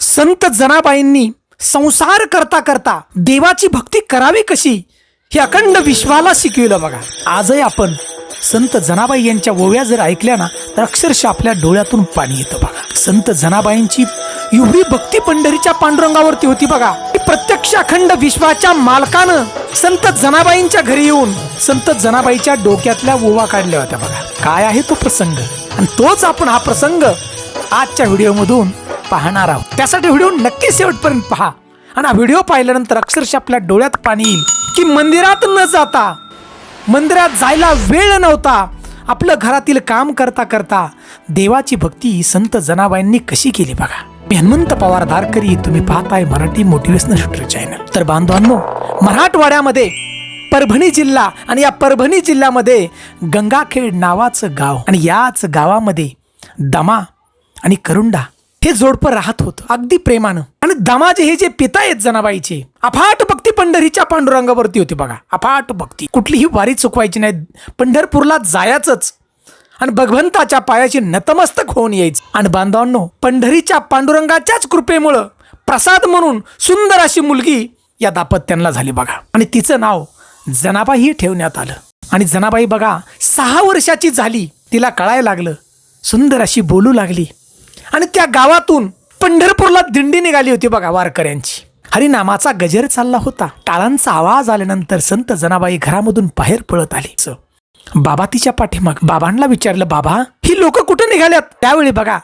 संत जनाबाईंनी संसार करता करता देवाची भक्ती करावी कशी हे अखंड विश्वाला शिकविलं बघा. आजही आपण संत जनाबाई यांच्या ओव्या जर ऐकल्या ना तर अक्षरशः आपल्या डोळ्यातून पाणी येतं बघा. संत जनाबाईंची एवढी भक्ती पंढरीच्या पांडुरंगावरती होती बघा. प्रत्यक्ष अखंड विश्वाच्या मालकानं संत जनाबाईंच्या घरी येऊन संत जनाबाईच्या डोक्यातल्या ओवा काढल्या होत्या बघा. काय आहे तो प्रसंग? आणि तोच आपण हा प्रसंग आजच्या व्हिडिओमधून पाहणार आहोत. त्यासाठी व्हिडिओ नक्की शेवटपर्यंत पहा. आणि हा व्हिडिओ पाहिल्यानंतर अक्षरशः आपल्या डोळ्यात पाणी येईल. की मंदिरात न जाता मंदिरात जायला वेळ नव्हता. आपलं घरातील काम करता करता देवाची भक्ती संत जनाबाईंनी कशी केली बघा. मी हनुमंत पवार दारकरी तुम्ही पाहताय मराठी मोटिवेशनल शूटर चॅनल तर बांधवांनो मराठवाड्यामध्ये परभणी जिल्हा आणि या परभणी जिल्ह्यामध्ये गंगाखेड नावाचं गाव आणि याच गावामध्ये दमा आणि करुंडा हे जोडपं राहत होतं अगदी प्रेमानं. आणि दमाजे हे जे पिता आहेत जनाबाईचे अफाट भक्ती पंढरीच्या पांडुरंगावरती होती बघा अफाट भक्ती. कुठलीही वारी चुकवायची नाही पंढरपूरला जायचंच. आणि भगवंताच्या पायाची नतमस्तक होऊन यायचं. आणि बांधवांनो पंढरीच्या पांडुरंगाच्याच कृपेमुळं प्रसाद म्हणून सुंदर अशी मुलगी या दापत्यांना झाली बघा. आणि तिचं नाव जनाबाई ठेवण्यात आलं. आणि जनाबाई बघा सहा वर्षाची झाली तिला कळायला लागलं सुंदर अशी बोलू लागली. आणि त्या गावातून पंढरपूरला दिंडी निघाली होती बघा वारकऱ्यांची. हरिनामाचा गजर चालला होता. टाळांचा आवाज आल्यानंतर संत जनाबाई घरामधून बाहेर पळत आली. बाबा तिच्या पाठीमाग बाबांना विचारलं बाबा ही लोक कुठे निघाल्यात? त्यावेळी बघा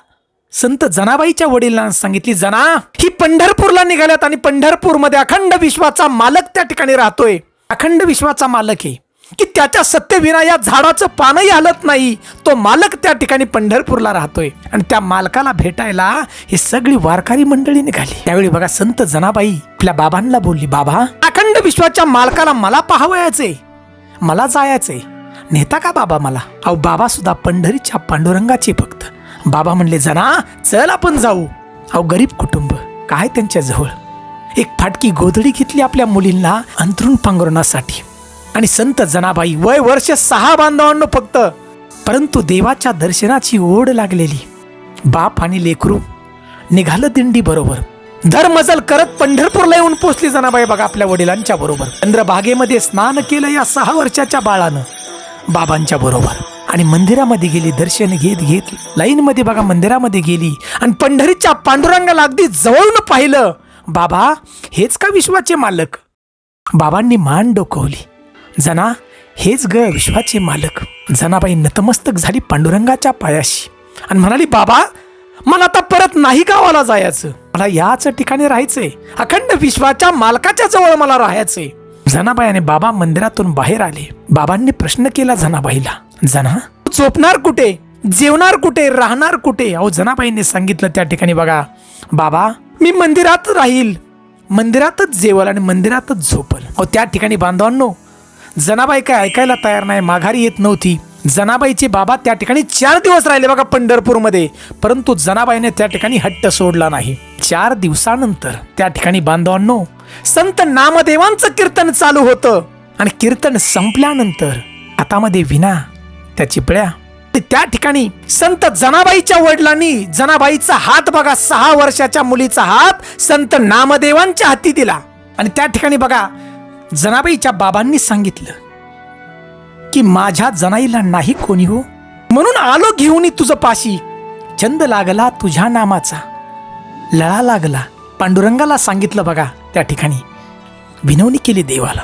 संत जनाबाईच्या वडिलांना सांगितली जना ही पंढरपूरला निघाल्यात आणि पंढरपूरमध्ये अखंड विश्वाचा मालक त्या ठिकाणी राहतोय. अखंड विश्वाचा मालक आहे. की त्याच्या सत्यविना या झाडाचं पानही हलत नाही. तो मालक त्या ठिकाणी पंढरपूरला राहतोय. आणि त्या मालकाला भेटायला ही सगळी वारकरी मंडळी निघाली. त्यावेळी बघा संत जनाबाई आपल्या बाबांना बोलली बाबा अखंड विश्वाच्या मालकाला मला पाहावयाचे मला जायचंय नेता का बाबा मला? अहो बाबा सुद्धा पंढरीच्या पांडुरंगाची भक्त. बाबा म्हणले जना चल आपण जाऊ. अहो गरीब कुटुंब काय त्यांच्या जवळ? एक फाटकी गोधडी घेतली आपल्या मुलींना अंतरून पांघरुणासाठी. आणि संत जनाबाई वय वर्ष सहा बांधवांनो फक्त. परंतु देवाच्या दर्शनाची ओढ लागलेली. बाप आणि लेकरू निघालं दिंडी बरोबर. धरमजल करत पंढरपूरला येऊन पोचली जनाबाई बघा आपल्या वडिलांच्या बरोबर. चंद्रभागेमध्ये स्नान केलं या सहा वर्षाच्या बाळानं. बाबांच्या बरोबर. आणि मंदिरामध्ये गेली दर्शन घेत घेत लाईनमध्ये बघा मंदिरामध्ये गेली. आणि पंढरीच्या पांडुरंगाला अगदी जवळून पाहिलं. बाबा हेच का विश्वाचे मालक? बाबांनी मान डोकवली. जना हेच ग विश्वाचे मालक. जनाबाई नतमस्तक झाली पांडुरंगाच्या पायाशी. आणि म्हणाली बाबा मला आता परत नाही गावाला जायचं. मला याच ठिकाणी राहायचंय. अखंड विश्वाच्या मालकाच्या जवळ मला राहायचंय. जनाबाई आणि बाबा मंदिरातून बाहेर आले. बाबांनी प्रश्न केला जनाबाईला जना झोपणार कुठे? जेवणार कुठे? राहणार कुठे? अहो जनाबाईंनी सांगितलं त्या ठिकाणी बघा बाबा मी मंदिरात राहील. मंदिरातच जेवल आणि मंदिरातच झोपल. अहो त्या ठिकाणी बांधवांनो जनाबाई काय ऐकायला तयार नाही माघारी येत नव्हती. जनाबाईचे बाबा त्या ठिकाणी चार दिवस राहिले बघा पंढरपूरमध्ये. परंतु जनाबाईने त्या ठिकाणी हट्ट सोडला नाही. चार दिवसानंतर त्या ठिकाणी बांधवांनो संत नामदेवांचं कीर्तन चालू होतं. आणि कीर्तन संपल्यानंतर हातामध्ये विना त्या चिपळ्या त्या ठिकाणी संत जनाबाईच्या वडिलांनी जनाबाईचा हात बघा सहा वर्षाच्या मुलीचा हात संत नामदेवांच्या हाती दिला. आणि त्या ठिकाणी बघा जनाबाईच्या बाबांनी सांगितलं की माझ्या जनाईला नाही कोणी हो. म्हणून आलो घेऊन तुझं पाशी. छंद लागला तुझ्या नामाचा. लळा लागला. पांडुरंगाला सांगितलं बघा त्या ठिकाणी. विनवणी केली देवाला.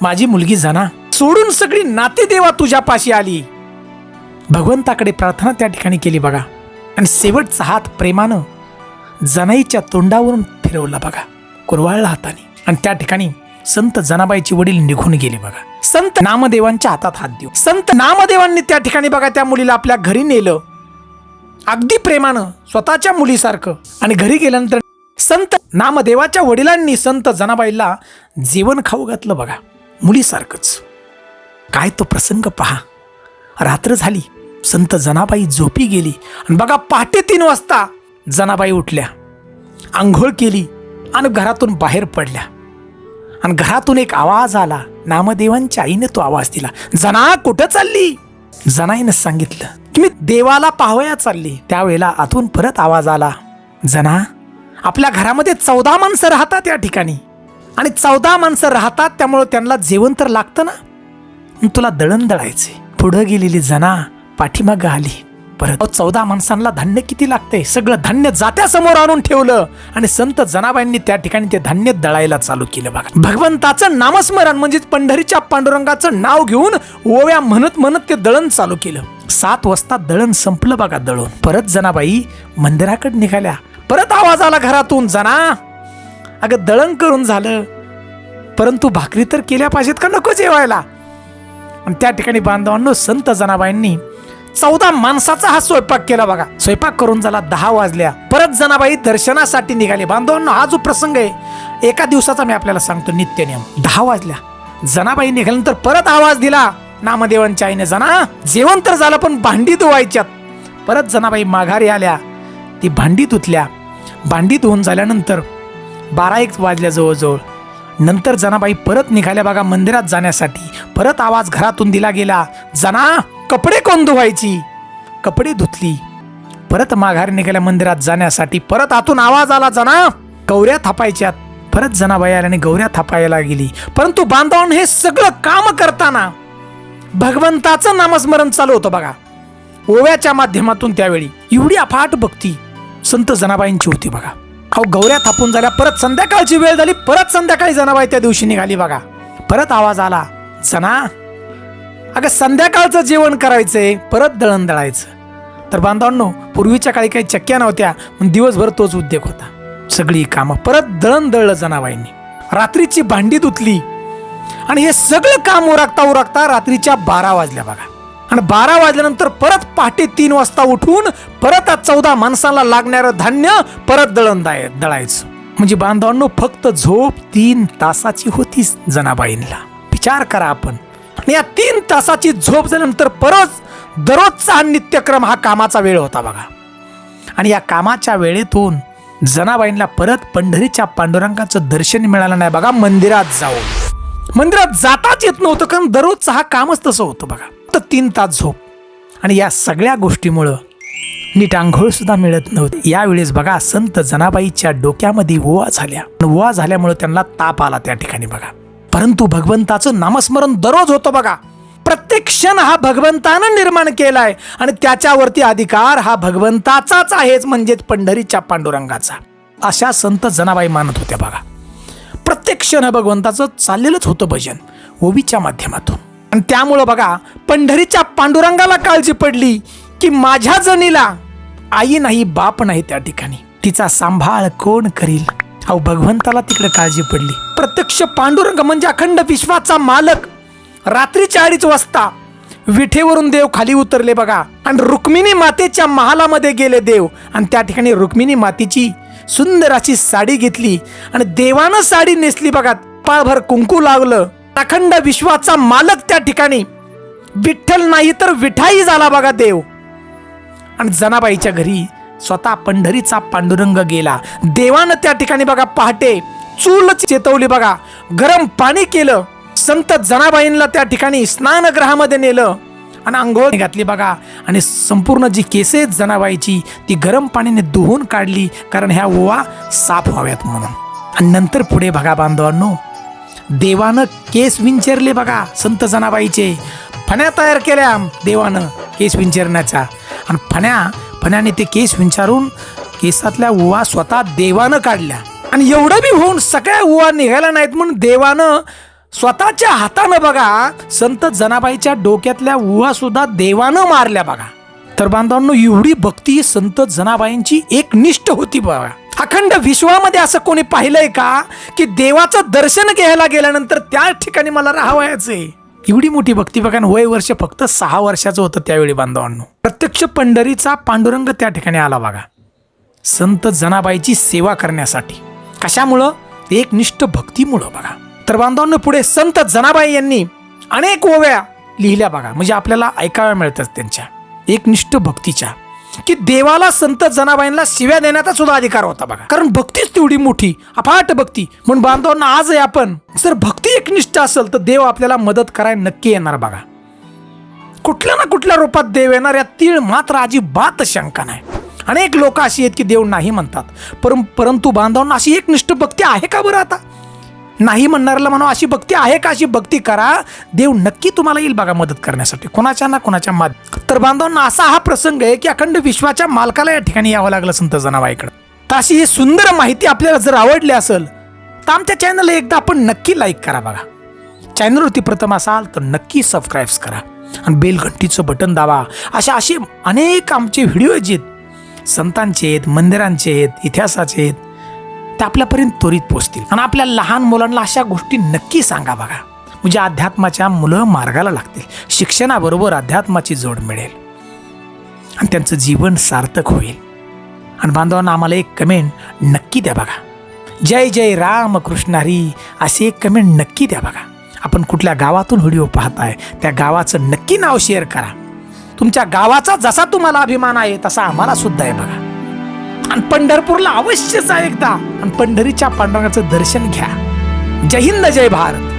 माझी मुलगी जना. सोडून सगळी नाते देवा तुझ्या पाशी आली. भगवंताकडे प्रार्थना त्या ठिकाणी केली बघा. आणि शेवटचा हात प्रेमानं जनाईच्या तोंडावरून फिरवला बघा. कुरवाळला हाताने. आणि त्या ठिकाणी संत जनाबाईचे वडील निघून गेले बघा. संत नामदेवांच्या हातात हात देऊ. संत नामदेवांनी त्या ठिकाणी बघा त्या मुलीला आपल्या घरी नेलं. अगदी प्रेमानं स्वतःच्या मुलीसारखं. आणि घरी गेल्यानंतर संत नामदेवाच्या वडिलांनी संत जनाबाईला जेवण खाऊ घातलं बघा मुलीसारखंच. काय तो प्रसंग पहा. रात्र झाली संत जनाबाई झोपी गेली. आणि बघा पहाटे तीन वाजता जनाबाई उठल्या. आंघोळ केली आणि घरातून बाहेर पडल्या. आणि घरातून एक आवाज आला. नामदेवांच्या आईने तो आवाज दिला. जना कुठं चालली? जनाईनं सांगितलं की मी देवाला पाहावया चालली. त्यावेळेला आतून परत आवाज आला जना आपल्या घरामध्ये चौदा माणसं राहतात या ठिकाणी. आणि चौदा माणसं राहतात त्यामुळं त्यांना जेवण तर लागतं ना? तुला दळण दळायचे पुढं गेलेली जना पाठीमागं आली. परत. चौदा माणसांना धान्य किती लागते? सगळं धान्य जात्यासमोर आणून ठेवलं. आणि संत जनाबाईंनी त्या ठिकाणी ते धान्य दळायला चालू केलं बघा. भगवंताचं नामस्मरण म्हणजेच पंढरीच्या पांडुरंगाचं नाव घेऊन ओव्या म्हणत म्हणत ते दळण चालू केलं. सात वाजता दळण संपलं बघा दळून. परत जनाबाई मंदिराकडे निघाल्या. परत आवाज आला घरातून जना. अगं दळण करून झालं. परंतु भाकरी तर केल्या पाहिजेत का? नको जेवायला. आणि त्या ठिकाणी बांधवांनो संत जनाबाईंनी चौदा माणसाचा हा स्वयंपाक केला बघा. स्वयंपाक करून झाला दहा वाजल्या. परत जनाबाई दर्शनासाठी निघाले. बांधवांना हा जो प्रसंग आहे एका दिवसाचा मी आपल्याला सांगतो नित्य नियम. दहा वाजल्या. जनाबाई निघाल्यानंतर परत आवाज दिला नामदेवांच्या आईने जना जेवण तर झालं पण भांडी धुवायच्यात. परत जनाबाई माघारी आल्या. ती भांडी धुतल्या. भांडी धुवून झाल्यानंतर बारा एक वाजल्या जवळजवळ. नंतर जनाबाई परत निघाल्या बघा मंदिरात जाण्यासाठी. परत आवाज घरातून दिला गेला जना कपडे कोण धुवायची? कपडे धुतली. परत माघारी निघाल्या मंदिरात जाण्यासाठी परत आतून आवाज आला जना गौऱ्या थापायच्यात. परत जनाबाई आल्याने गौऱ्या थापायला गेली. परंतु बांधवांनो हे सगळं काम करताना भगवंताचं नामस्मरण चालू होतं बघा. ओव्याच्या माध्यमातून त्यावेळी एवढी अफाट भक्ती संत जनाबाईंची होती बघा. अहो गौऱ्या थापून झाल्या परत संध्याकाळची वेळ झाली परत संध्याकाळी जनाबाई त्या दिवशी निघाली बघा. परत आवाज आला जना अगं संध्याकाळचं जेवण करायचंय परत दळण दळायचं तर बांधवांनो पूर्वीच्या काळी काही चक्क्या नव्हत्या पण दिवसभर तोच उद्योग होता. सगळी कामं परत दळण दळलं जनाबाईंनी. रात्रीची भांडी धुतली. आणि हे सगळं काम उरकता उरकता रात्रीच्या बारा वाजल्या बघा. आणि बारा वाजल्यानंतर परत पहाटे तीन वाजता उठून परत आज चौदा माणसाला लागणारं धान्य परत दळण दाय दळायचं. म्हणजे बांधवांनो फक्त झोप तीन तासाची होतीच जनाबाईंना विचार करा आपण. आणि या तीन तासाची झोप झाल्यानंतर परत दररोजचा हा नित्यक्रम हा कामाचा वेळ होता बघा. आणि या कामाच्या वेळेतून जनाबाईंना परत पंढरीच्या पांडुरंगाचं दर्शन मिळालं नाही बघा मंदिरात जाऊन. मंदिरात जाताच येत नव्हतं कारण दररोजचं हा कामच तसं होतं बघा. तर तीन तास झोप. आणि या सगळ्या गोष्टीमुळं नीट आंघोळ सुद्धा मिळत नव्हती. यावेळेस बघा संत जनाबाईच्या डोक्यामध्ये ओवा झाल्या. ओवा झाल्यामुळं त्यांना ताप आला त्या ठिकाणी बघा. परंतु भगवंताचं नामस्मरण दररोज होतं बघा. प्रत्येक क्षण हा भगवंतानं निर्माण केलाय आणि त्याच्यावरती अधिकार हा भगवंताचाच आहेच म्हणजेच पंढरीच्या पांडुरंगाचा. अशा संत जनाबाई मानत होत्या बघा. प्रत्येक क्षण हा भगवंताचं चाललेलंच होतं भजन ओवीच्या माध्यमातून. आणि त्यामुळं बघा पंढरीच्या पांडुरंगाला काळजी पडली की माझ्या जणीला आई नाही बाप नाही त्या ठिकाणी. तिचा सांभाळ कोण करील? अहो भगवंताला तिकडे काळजी पडली. प्रत्यक्ष पांडुरंग म्हणजे अखंड विश्वाचा मालक. रात्रीच्या अडीच वाजता विठेवरून देव खाली उतरले बघा. आणि रुक्मिणी मातेच्या महालामध्ये गेले देव. आणि त्या ठिकाणी रुक्मिणी मातेची सुंदर अशी साडी घेतली. आणि देवानं साडी नेसली बघा. पाळभर कुंकू लावलं. अखंड विश्वाचा मालक त्या ठिकाणी. विठ्ठल नाही तर विठाई झाला बघा देव. आणि जनाबाईच्या घरी स्वतः पंढरीचा पांडुरंग गेला. देवानं त्या ठिकाणी बघा पहाटे चूल चेतवली बघा. गरम पाणी केलं. संत जनाबाईंना त्या ठिकाणी स्नानगृहामध्ये नेलं. आणि आंघोळ घातली बघा. आणि संपूर्ण जी केसे जनाबाईची ती गरम पाण्याने धुवून काढली. कारण ह्या ओवा साफ व्हाव्यात म्हणून. आणि नंतर पुढे बघा बांधवांनो देवानं केस विंचरले बघा संत जनाबाईचे. फण्या तयार केल्या देवानं केस विंचरण्याच्या आणि फण्या फण्याने ते केस विंचारून केसातल्या उवा स्वतः देवानं काढल्या. आणि एवढं बी होऊन सगळ्या उवा निघायला नाहीत म्हणून देवानं स्वतःच्या हातानं बघा संत जनाबाईच्या डोक्यातल्या उहा सुद्धा देवानं मारल्या बघा. तर बांधवांनो एवढी भक्ती संत जनाबाईंची एक निष्ठ होती बघा. अखंड विश्वामध्ये असं कोणी पाहिलंय का की देवाचं दर्शन घ्यायला गेल्यानंतर त्या ठिकाणी मला राहावायचंय एवढी मोठी भक्ती बघा वय वर्ष फक्त सहा वर्षाचं होतं त्यावेळी बांधवांनो. प्रत्यक्ष पंढरीचा पांडुरंग त्या ठिकाणी आला बघा. संत जनाबाईची सेवा करण्यासाठी. कशामुळं? एक निष्ठ भक्तीमुळं बघा. तर बांधवांनो पुढे संत जनाबाई यांनी अनेक ओव्या लिहिल्या बघा. म्हणजे आपल्याला ऐकाव्या मिळतात त्यांच्या. एकनिष्ठ भक्तीच्या. की देवाला संत जनाबाईंना शिव्या देण्याचा सुद्धा अधिकार होता बघा. कारण भक्तीच तेवढी मोठी अफाट भक्ती. म्हणून बांधवांना आज आपण जर भक्ती एकनिष्ठ असेल तर देव आपल्याला मदत करायला नक्की येणार बघा. कुठल्या ना कुठल्या रूपात देव येणार या तीळ मात्र अजिबात शंका नाही. अनेक लोक अशी आहेत की देव नाही म्हणतात. परं परंतु बांधवांना अशी एकनिष्ठ भक्ती आहे का बरं आता? नाही म्हणणाऱ्याला म्हणा अशी भक्ती आहे का? अशी भक्ती करा. देव नक्की तुम्हाला येईल बघा मदत करण्यासाठी. कोणाच्या ना कोणाच्या माध्यम तर बांधवांना असा हा प्रसंग आहे की अखंड विश्वाच्या मालकाला या ठिकाणी यावं लागलं संत जनाबाईकडं. तर अशी ही सुंदर माहिती आपल्याला जर आवडली असेल तर आमच्या चॅनलला एकदा आपण नक्की लाईक करा बघा. चॅनलवरती प्रथम असाल तर नक्की सबस्क्राईब्स करा. आणि बेल घंटीचं बटन दाबा. अशा असे अनेक आमचे व्हिडिओ जे आहेत संतांचे आहेत मंदिरांचे आहेत इतिहासाचे आहेत ते आपल्यापर्यंत त्वरित पोचतील आणि आपल्या लहान मुलांना अशा गोष्टी नक्की सांगा बघा. म्हणजे अध्यात्माच्या मुलं मार्गाला लागतील. शिक्षणाबरोबर अध्यात्माची जोड मिळेल. आणि त्यांचं जीवन सार्थक होईल. आणि बांधवांना आम्हाला एक कमेंट नक्की द्या बघा. जय जय राम कृष्ण हरी असे एक कमेंट नक्की द्या बघा. आपण कुठल्या गावातून व्हिडिओ पाहताय त्या गावाचं नक्की नाव शेअर करा. तुमच्या गावाचा जसा तुम्हाला अभिमान आहे तसा आम्हाला सुद्धा आहे बघा. आणि पंढरपूरला अवश्य जा एकदा. आणि पंढरीच्या पांडुरंगाचं दर्शन घ्या. जय हिंद जय भारत.